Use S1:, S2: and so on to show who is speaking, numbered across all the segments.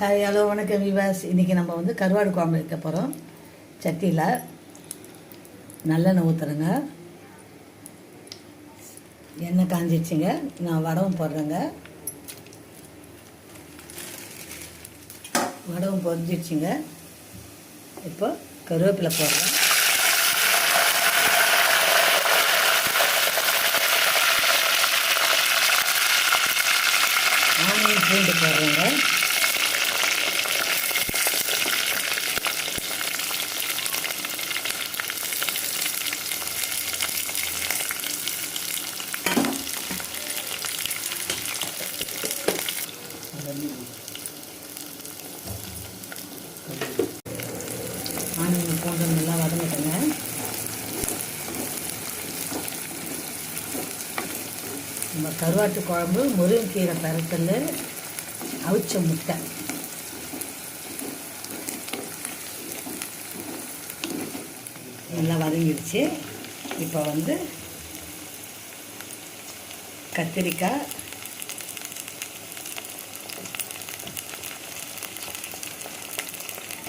S1: Hi hello வணக்கம் விவாஸ் இன்றைக்கி நம்ம வந்து கருவாடு குழம்பு வைக்க போகிறோம் சட்டியில் நல்லெண்ணெய் ஊற்றுறேங்க எண்ணெய் காஞ்சிடுச்சுங்க நான் வடவும் போடுறேங்க. வடவும் பொறிஞ்சிடுச்சுங்க இப்போ கருவேப்பிலை போடுறேன் ஆனியன் பூண்டு போடுறேங்க ஆனியன் பூண்டு நல்லா வதங்கிட்டுங்க. நம்ம கருவாட்டு குழம்பு முருங்கைக்கீரை பரத்தல் அவிச்ச முட்டை. நல்லா வதங்கிடுச்சு. இப்போ வந்து கத்திரிக்காய்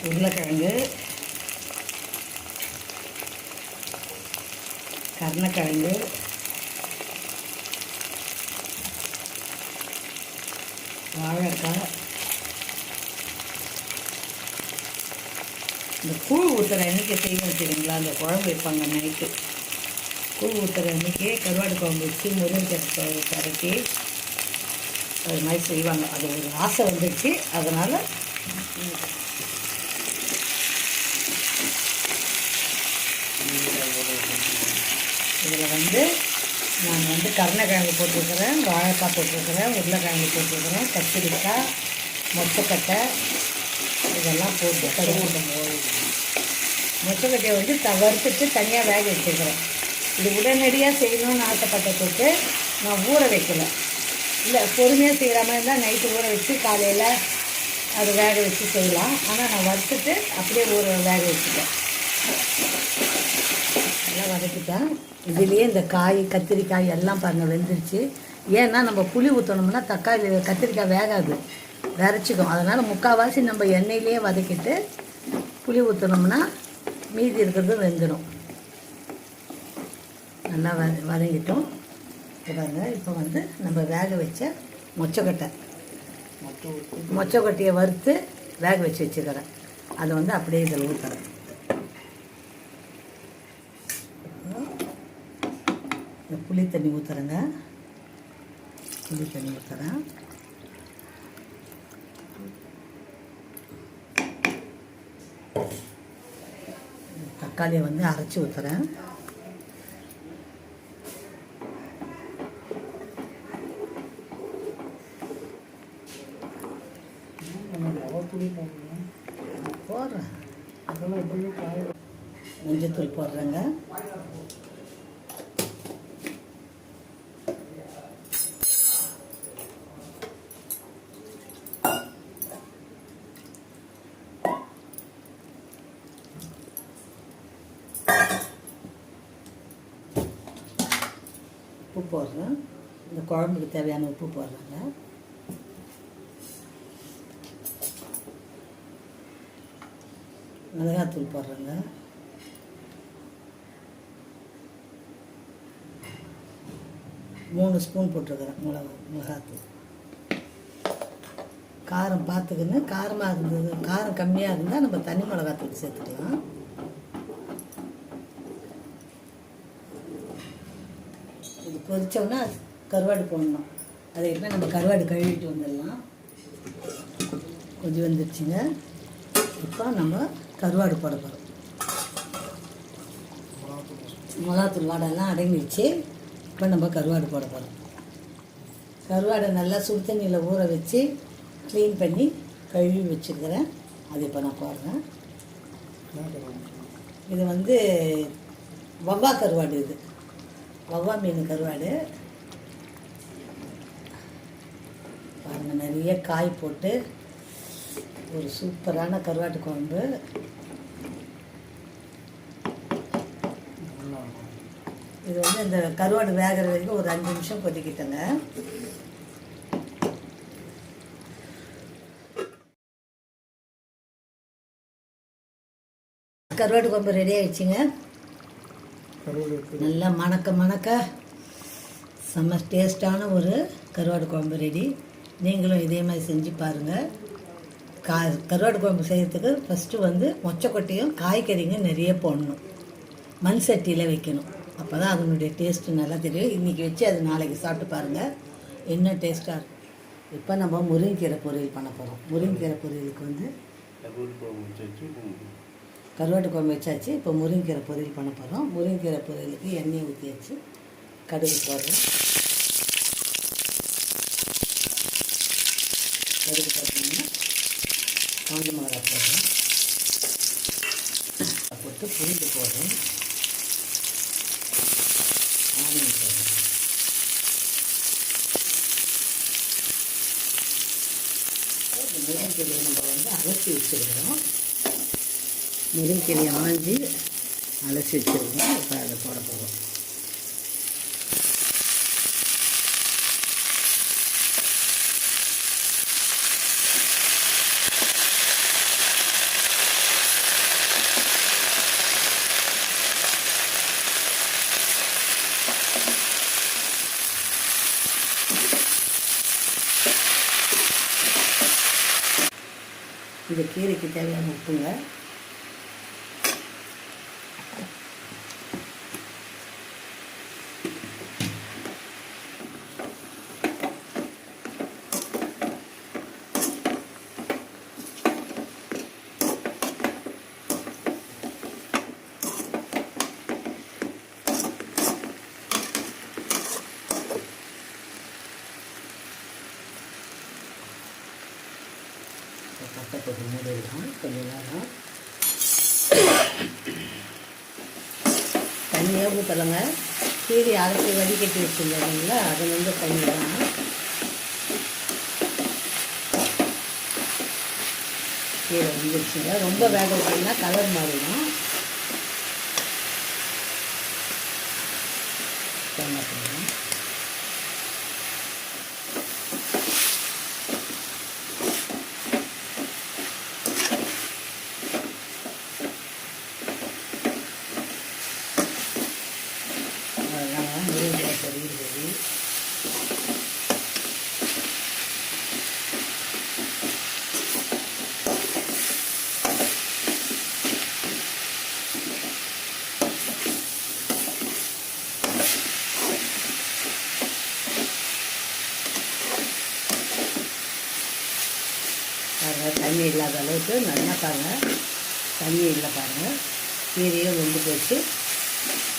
S1: உருளைக்கிழங்கு கருணக்கிழங்கு. வாழைக்காய். இந்த கூழ் ஊற்றுற அன்றைக்கி செய்ய தெரியுங்களா அந்த குழம்பு வைப்பாங்க நைட்டு. கூழ் ஊற்றுற அன்றைக்கி கருவாடு குழம்பு வச்சு முருங்கை பரட்டி அது மாதிரி செய்வாங்க. அது ஒரு ஆசை வந்துடுச்சு அதனால் இதில் வந்து நான் வந்து கருணக்கிழங்கு போட்டிருக்கிறேன் வாழைக்காய் போட்டிருக்கிறேன் உருளைக்கிழங்கு போட்டிருக்கிறேன் கத்திரிக்காய் மொச்சக்கட்டை இதெல்லாம் போட்டு கருவிடும் மொச்சக்கட்டையை வந்து த வறுத்துட்டு தனியாக வேக வச்சுருக்கிறேன். இது உடனடியாக செய்யணும்னு ஆசைப்பட்டதுக்கு நான் ஊற வைக்கல. இல்லை பொறுமையாக செய்கிற மாதிரி இருந்தால் நைட்டு ஊற வச்சு காலையில் அது வேக வச்சு செய்யலாம். ஆனால் நான் வறுத்துட்டு அப்படியே ஊற வேக வச்சுட்டேன். நல்லா வதக்கிட்டேன் இதுலேயே இந்த காய் கத்திரிக்காய் எல்லாம் பாருங்கள் வெந்துருச்சு. ஏன்னா நம்ம புளி ஊற்றணும்னா தக்காளி கத்திரிக்காய் வேகாது. விரைச்சிக்கும். அதனால் முக்கால்வாசி நம்ம எண்ணெயிலேயே வதக்கிட்டு புளி ஊற்றணும்னா மீதி இருக்கிறது வெந்துடும் நல்லா வத வதங்கிட்டோம். பாருங்க இப்போ வந்து நம்ம வேக வச்ச மொச்சக்கொட்டை. மொச்சக்கொட்டையை வறுத்து வேக வச்சு வச்சுக்கிறேன். அதை வந்து அப்படியே இதில் ஊற்றுறேன் இந்த புளி தண்ணி ஊற்றுறேங்க புளி தண்ணி ஊற்றுறேன் தக்காளியை வந்து அரைச்சி ஊற்றுறேன் போடுறேன். மஞ்சத்தூள் போடுறேங்க. உப்பு போடுறேன் இந்த குழம்புக்கு தேவையான உப்பு போடுறேங்க. மிளகாத்தூள் போடுறேங்க. மூணு ஸ்பூன் போட்டிருக்கிறேன் மிளகா மிளகாத்தூள். காரம் பார்த்துக்கின்னு காரமாக இருந்தது காரம் கம்மியாக இருந்தால் நம்ம தனி மிளகாத்தூள் சேர்த்துக்கலாம். இது கருவாடு போடணும். அதுக்கப்புறம் நம்ம கருவாடு கழுவிட்டு வந்துடலாம். கொஞ்சம் வந்துருச்சுங்க. இப்போ நம்ம கருவாடு போட போகிறோம் மிளகாத்தூள் வாடெல்லாம் அடங்கிடுச்சு இப்போ நம்ம கருவாடு போட போகிறோம் கருவாடை நல்லா சுடு தண்ணியில் ஊற வச்சு க்ளீன் பண்ணி கழுவி வச்சுருக்கிறேன் அது இப்போ நான் போடுறேன். இது வந்து வவ்வா கருவாடு இது. வவ்வா மீன் கருவாடு. பாருங்கள் நிறைய காய் போட்டு ஒரு சூப்பரான கருவாட்டு குழம்பு. இது வந்து இந்த கருவாடு வேகிற வரைக்கும் ஒரு அஞ்சு நிமிஷம் கொதிக்கிட்டேங்க. கருவாட்டு குழம்பு ரெடி ஆயிடுச்சுங்க. நல்லா மணக்க மணக்க செம்ம டேஸ்டான ஒரு கருவாடு குழம்பு ரெடி. நீங்களும் இதே மாதிரி செஞ்சு பாருங்கள் கா கருவாடு குழம்பு செய்கிறதுக்கு ஃபஸ்ட்டு வந்து மொச்சக்கொட்டையும் காய்கறிங்க நிறைய போடணும். மண் சட்டியில் வைக்கணும். அப்போ தான் அதனுடைய டேஸ்ட்டு நல்லா தெரியும். இன்றைக்கி வச்சு அது நாளைக்கு சாப்பிட்டு பாருங்கள் என்ன டேஸ்ட்டாக இருக்கும் இப்போ நம்ம முருங்கைக்கீரை பொரியல் பண்ண போகிறோம் முருங்கைக்கீரை பொரியலுக்கு வந்து கருவாட்டு குழம்பு வச்சாச்சு. இப்போ முருங்கைக்கீரை பொரியல் பண்ண போகிறோம் முருங்கைக்கீரை பொரியலுக்கு எண்ணெய் ஊற்றியாச்சு கடுகு போடுறோம். கடுகு போட்டோம்னா காஞ்ச மிளகா போடுறோம். போட்டு புரிந்து போடுறோம். ஆனியன் போடுறோம். முருங்கைக்கீரை நம்ம வந்து அலசி வச்சுருக்கிறோம் முருங்கைக்கீரையை ஆஞ்சி அலசி வச்சுருக்கோம். இப்போ அதை போட போகிறோம் இந்த கீரைக்கு தேவையான உப்புங்க பட்டை தான் கொஞ்சம் கொஞ்ச நேரம் தண்ணியே ஊற்றலைங்க கீரை அரைச்சி வடிகட்டி வச்சுருந்தாங்களா அது வந்து தண்ணி தான் கீரை வந்துருச்சுங்க. ரொம்ப வேக விட்டீங்கன்னா கலர் மாறிடும். தேங்காய் போடுறோம் அவ்வளோதாங்க முருங்கை பொரியல் ரெடி பாருங்கள் தண்ணி இல்லாத அளவுக்கு நல்லா பாருங்கள் தண்ணி இல்லை பாருங்கள் கீரையும் வெந்து போச்சு.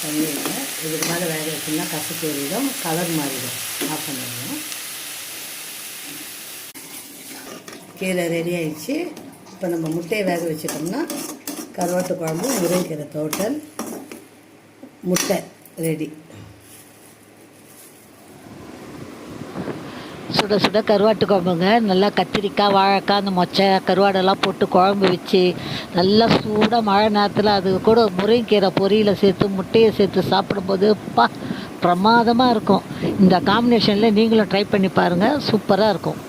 S1: தண்ணி இல்லை. இதுக்கு மேலே வேக வச்சோம்னா கசு கீரையிடும் கலர் மாறிடும். ஆஃப் பண்ணிடணும் கீரை ரெடி ஆயிடுச்சு. இப்போ நம்ம முட்டையை வேக வச்சுட்டோம்னா கருவாட்டு குழம்பு முருங்கைக்கீரை தோட்டல் முட்டை ரெடி
S2: சுட சுட கருவாட்டு குழம்புங்க நல்லா கத்திரிக்காய் வாழைக்காய் அந்த மொச்சை கருவாடெல்லாம் போட்டு குழம்பு வச்சு நல்லா சூடாக மழை நேரத்தில் அது கூட முருங்கைக்கீரை பொரியலை சேர்த்து முட்டையை சேர்த்து சாப்பிடும்போது பா பிரமாதமாக இருக்கும். இந்த காம்பினேஷனில் நீங்களும் ட்ரை பண்ணி பாருங்கள் சூப்பராக இருக்கும்.